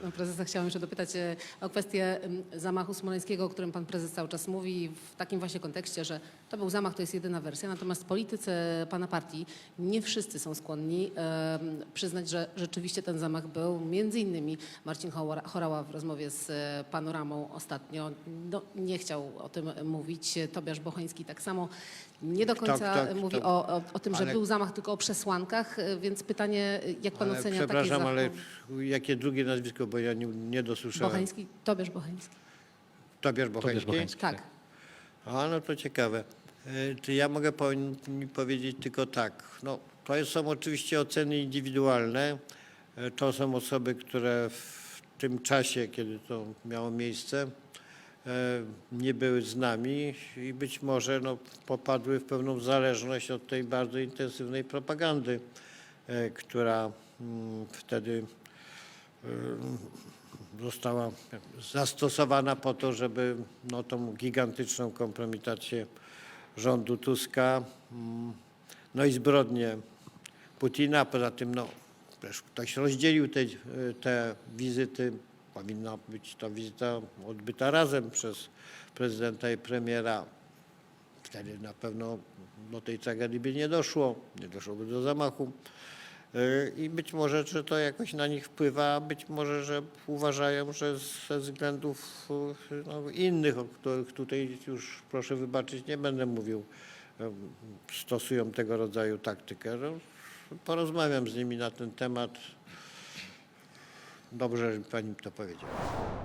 Pana prezesa chciałam jeszcze dopytać e, o kwestię zamachu smoleńskiego, o którym pan prezes cały czas mówi, w takim właśnie kontekście, że to był zamach, to jest jedyna wersja, natomiast w polityce pana partii nie wszyscy są skłonni em, przyznać, że rzeczywiście ten zamach był. Między innymi Marcin Chora- Chorała w rozmowie z e, panoramą ostatnio no, nie chciał o tym mówić. Tobiasz Bocheński tak samo nie do Kto- końca kto- mówi kto- o, o, o tym, że ale- był zamach tylko o przesłankach, e, więc pytanie, jak pan Ale ocenia takie przepraszam, ale jakie drugie nazwisko, bo ja nie, nie dosłyszałem. Bocheński, Tobiasz Bocheński. Tobiasz Bocheński? Bocheński. Tak. A, no to ciekawe. E, Czy ja mogę po, powiedzieć tylko tak. No, to jest- są oczywiście oceny indywidualne. E, To są osoby, które w tym czasie, kiedy to miało miejsce, e, nie były z nami i być może no, popadły w pewną zależność od tej bardzo intensywnej propagandy, e, która mm, wtedy została zastosowana po to, żeby no, tą gigantyczną kompromitację rządu Tuska, mm, no i zbrodnie Putina. Poza tym no, też ktoś rozdzielił te, te wizyty. Powinna być ta wizyta odbyta razem przez prezydenta i premiera. Wtedy na pewno do tej tragedii by nie doszło, nie doszłoby do zamachu. Y, I być może, że to jakoś na nich wpływa, być może, że uważają, że ze względów y, no, innych, o których tutaj już proszę wybaczyć, nie będę mówił, y, stosują tego rodzaju taktykę. No, porozmawiam z nimi na ten temat. Dobrze, że pani to powiedziała.